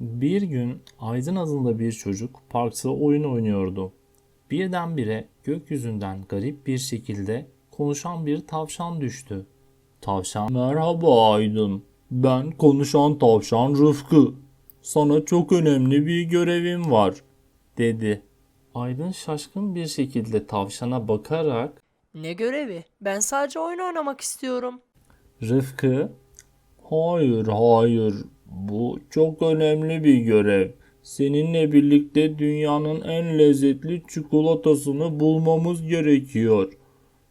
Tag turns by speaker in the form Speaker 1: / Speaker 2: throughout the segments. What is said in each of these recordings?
Speaker 1: Bir gün Aydın adında bir çocuk parkta oyun oynuyordu. Birdenbire gökyüzünden garip bir şekilde konuşan bir tavşan düştü. Tavşan Merhaba Aydın. Ben konuşan tavşan Rıfkı. Sana çok önemli bir görevim var dedi. Aydın şaşkın bir şekilde tavşana bakarak
Speaker 2: Ne görevi? Ben sadece oyun oynamak istiyorum.
Speaker 1: Rıfkı Hayır hayır bu çok önemli bir görev. Seninle birlikte dünyanın en lezzetli çikolatasını bulmamız gerekiyor.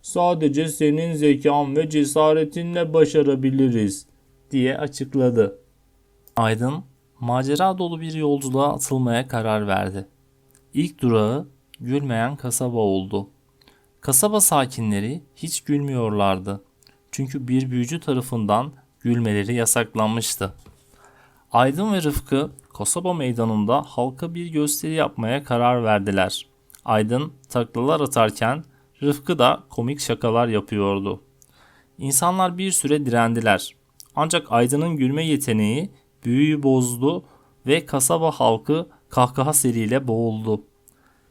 Speaker 1: Sadece senin zekan ve cesaretinle başarabiliriz diye açıkladı. Aydın macera dolu bir yolculuğa atılmaya karar verdi. İlk durağı gülmeyen kasaba oldu. Kasaba sakinleri hiç gülmüyorlardı. Çünkü bir büyücü tarafından gülmeleri yasaklanmıştı. Aydın ve Rıfkı kasaba meydanında halka bir gösteri yapmaya karar verdiler. Aydın taklalar atarken Rıfkı da komik şakalar yapıyordu. İnsanlar bir süre direndiler. Ancak Aydın'ın gülme yeteneği büyüyü bozdu ve kasaba halkı kahkaha seriyle boğuldu.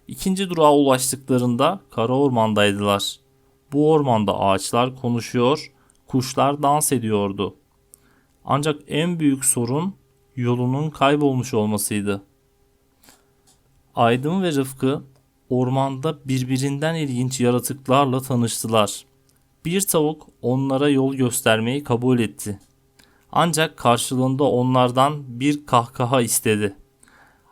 Speaker 1: İkinci durağa ulaştıklarında kara ormandaydılar. Bu ormanda ağaçlar konuşuyor, kuşlar dans ediyordu. Ancak en büyük sorun yolunun kaybolmuş olmasıydı. Aydın ve Rıfkı ormanda birbirinden ilginç yaratıklarla tanıştılar. Bir tavuk onlara yol göstermeyi kabul etti. Ancak karşılığında onlardan bir kahkaha istedi.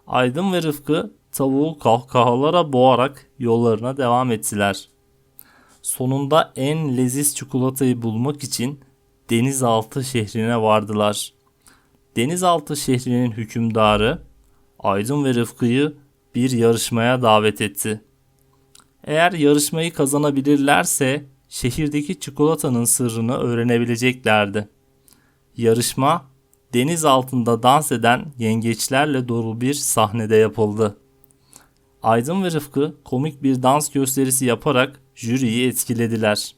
Speaker 1: Aydın ve Rıfkı tavuğu kahkahalara boğarak yollarına devam ettiler. Sonunda en leziz çikolatayı bulmak için denizaltı şehrine vardılar. Denizaltı şehrinin hükümdarı Aydın ve Rıfkı'yı bir yarışmaya davet etti. Eğer yarışmayı kazanabilirlerse şehirdeki çikolatanın sırrını öğrenebileceklerdi. Yarışma deniz altında dans eden yengeçlerle dolu bir sahnede yapıldı. Aydın ve Rıfkı komik bir dans gösterisi yaparak jüriyi etkilediler.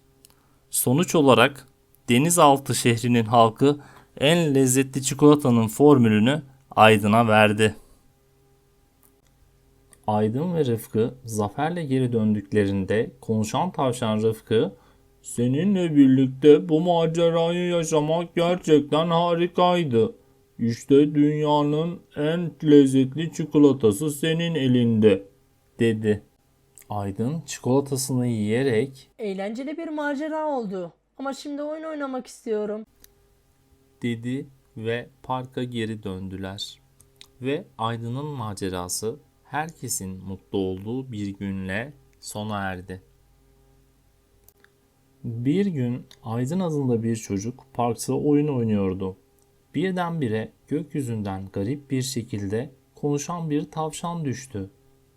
Speaker 1: Sonuç olarak denizaltı şehrinin halkı en lezzetli çikolatanın formülünü Aydın'a verdi. Aydın ve Rıfkı zaferle geri döndüklerinde konuşan tavşan Rıfkı Seninle birlikte bu macerayı yaşamak gerçekten harikaydı. İşte dünyanın en lezzetli çikolatası senin elinde, dedi. Aydın çikolatasını yiyerek
Speaker 2: Eğlenceli bir macera oldu. Ama şimdi oyun oynamak istiyorum.
Speaker 1: Dedi ve parka geri döndüler. Ve Aydın'ın macerası herkesin mutlu olduğu bir günle sona erdi. Bir gün Aydın adında bir çocuk parkta oyun oynuyordu. Birdenbire gökyüzünden garip bir şekilde konuşan bir tavşan düştü.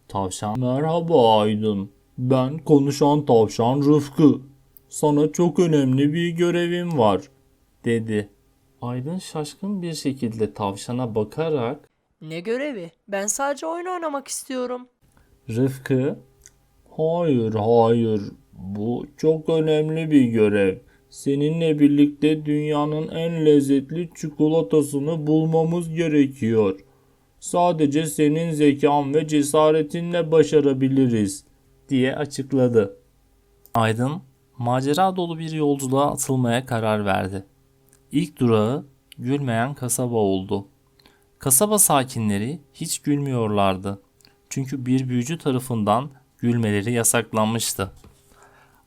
Speaker 1: Tavşan Merhaba Aydın. Ben konuşan tavşan Rıfkı. Sana çok önemli bir görevim var dedi. Aydın şaşkın bir şekilde tavşana bakarak
Speaker 2: Ne görevi? Ben sadece oyun oynamak istiyorum.
Speaker 1: Rıfkı Hayır hayır bu çok önemli bir görev. Seninle birlikte dünyanın en lezzetli çikolatasını bulmamız gerekiyor. Sadece senin zekan ve cesaretinle başarabiliriz diye açıkladı. Aydın macera dolu bir yolculuğa atılmaya karar verdi. İlk durağı gülmeyen kasaba oldu. Kasaba sakinleri hiç gülmüyorlardı. Çünkü bir büyücü tarafından gülmeleri yasaklanmıştı.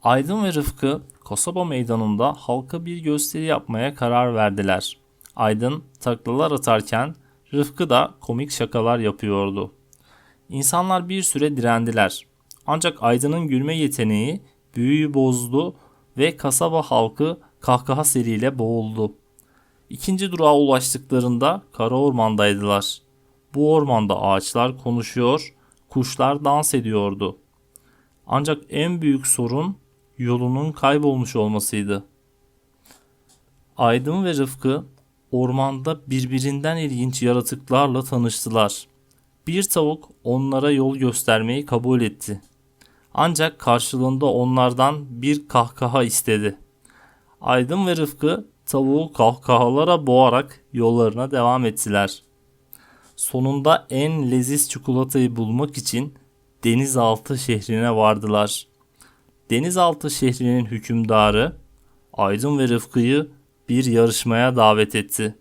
Speaker 1: Aydın ve Rıfkı kasaba meydanında halka bir gösteri yapmaya karar verdiler. Aydın taklalar atarken Rıfkı da komik şakalar yapıyordu. İnsanlar bir süre direndiler. Ancak Aydın'ın gülme yeteneği büyüyü bozdu ve kasaba halkı kahkaha seriyle boğuldu. İkinci durağa ulaştıklarında kara ormandaydılar. Bu ormanda ağaçlar konuşuyor, kuşlar dans ediyordu. Ancak en büyük sorun yolunun kaybolmuş olmasıydı. Aydın ve Rıfkı ormanda birbirinden ilginç yaratıklarla tanıştılar. Bir tavuk onlara yol göstermeyi kabul etti. Ancak karşılığında onlardan bir kahkaha istedi. Aydın ve Rıfkı tavuğu kahkahalara boğarak yollarına devam ettiler. Sonunda en leziz çikolatayı bulmak için denizaltı şehrine vardılar. Denizaltı şehrinin hükümdarı Aydın ve Rıfkı'yı bir yarışmaya davet etti.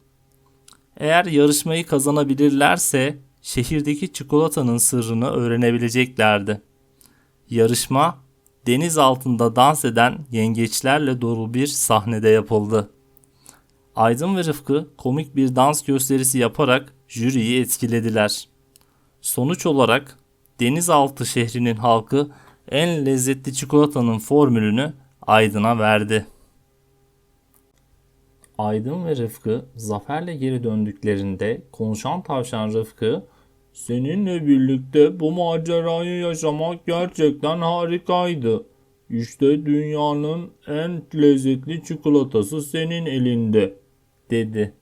Speaker 1: Eğer yarışmayı kazanabilirlerse şehirdeki çikolatanın sırrını öğrenebileceklerdi. Yarışma deniz altında dans eden yengeçlerle dolu bir sahnede yapıldı. Aydın ve Rıfkı komik bir dans gösterisi yaparak jüriyi etkilediler. Sonuç olarak denizaltı şehrinin halkı en lezzetli çikolatanın formülünü Aydın'a verdi. Aydın ve Rıfkı zaferle geri döndüklerinde konuşan tavşan Rıfkı Seninle birlikte bu macerayı yaşamak gerçekten harikaydı. İşte dünyanın en lezzetli çikolatası senin elinde, dedi.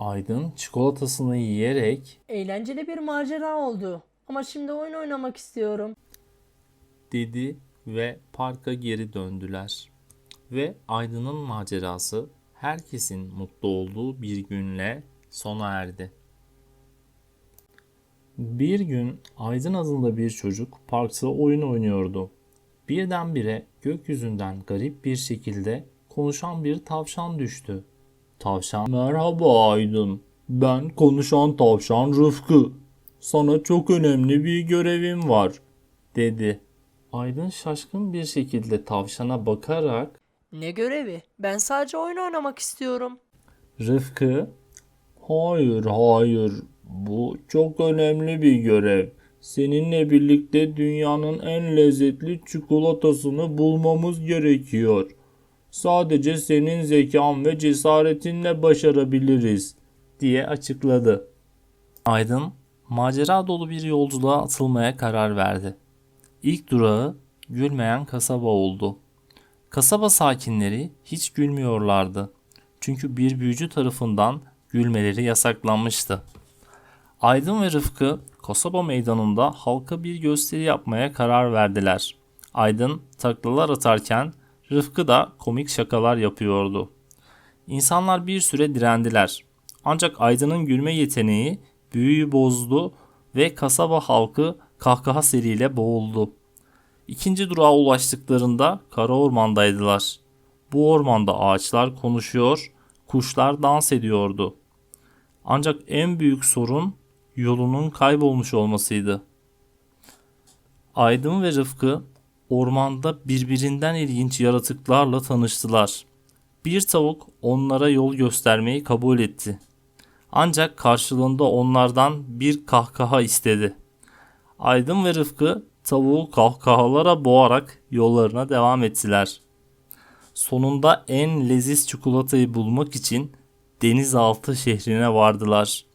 Speaker 1: Aydın çikolatasını yiyerek
Speaker 2: Eğlenceli bir macera oldu. Ama şimdi oyun oynamak istiyorum.
Speaker 1: dedi ve parka geri döndüler. Ve Aydın'ın macerası herkesin mutlu olduğu bir günle sona erdi. Bir gün Aydın adında bir çocuk parkta oyun oynuyordu. Birdenbire gökyüzünden garip bir şekilde konuşan bir tavşan düştü. Tavşan, merhaba Aydın. Ben konuşan tavşan Rıfkı. Sana çok önemli bir görevim var, dedi. Aydın şaşkın bir şekilde tavşana bakarak
Speaker 2: Ne görevi? Ben sadece oyun oynamak istiyorum.
Speaker 1: Rıfkı, hayır hayır bu çok önemli bir görev. Seninle birlikte dünyanın en lezzetli çikolatasını bulmamız gerekiyor. Sadece senin zekan ve cesaretinle başarabiliriz diye açıkladı. Aydın macera dolu bir yolculuğa atılmaya karar verdi. İlk durağı gülmeyen kasaba oldu. Kasaba sakinleri hiç gülmüyorlardı. Çünkü bir büyücü tarafından gülmeleri yasaklanmıştı. Aydın ve Rıfkı kasaba meydanında halka bir gösteri yapmaya karar verdiler. Aydın taklalar atarken Rıfkı da komik şakalar yapıyordu. İnsanlar bir süre direndiler. Ancak Aydın'ın gülme yeteneği büyüyü bozdu ve kasaba halkı kahkaha seriyle boğuldu. İkinci durağa ulaştıklarında kara ormandaydılar. Bu ormanda ağaçlar konuşuyor, kuşlar dans ediyordu. Ancak en büyük sorun yolunun kaybolmuş olmasıydı. Aydın ve Rıfkı ormanda birbirinden ilginç yaratıklarla tanıştılar. Bir tavuk onlara yol göstermeyi kabul etti. Ancak karşılığında onlardan bir kahkaha istedi. Aydın ve Rıfkı tavuğu kahkahalara boğarak yollarına devam ettiler. Sonunda en leziz çikolatayı bulmak için denizaltı şehrine vardılar.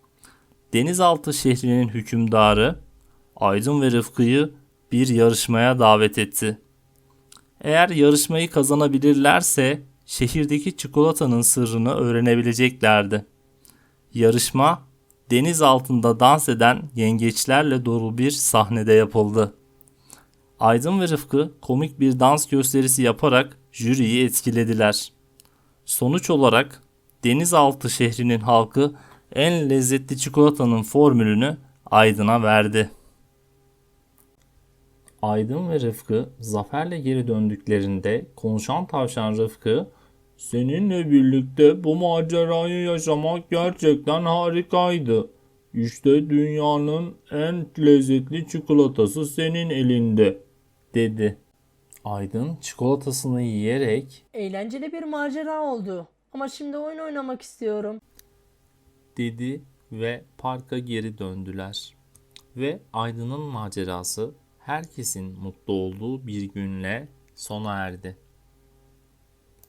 Speaker 1: Denizaltı şehrinin hükümdarı Aydın ve Rıfkı'yı bir yarışmaya davet etti. Eğer yarışmayı kazanabilirlerse şehirdeki çikolatanın sırrını öğrenebileceklerdi. Yarışma deniz altında dans eden yengeçlerle dolu bir sahnede yapıldı. Aydın ve Rıfkı komik bir dans gösterisi yaparak jüriyi etkilediler. Sonuç olarak denizaltı şehrinin halkı en lezzetli çikolatanın formülünü Aydın'a verdi. Aydın ve Rıfkı zaferle geri döndüklerinde konuşan tavşan Rıfkı Seninle birlikte bu macerayı yaşamak gerçekten harikaydı. İşte dünyanın en lezzetli çikolatası senin elinde, dedi. Aydın çikolatasını yiyerek
Speaker 2: Eğlenceli bir macera oldu. Ama şimdi oyun oynamak istiyorum.
Speaker 1: Dedi ve parka geri döndüler. Ve Aydın'ın macerası herkesin mutlu olduğu bir günle sona erdi.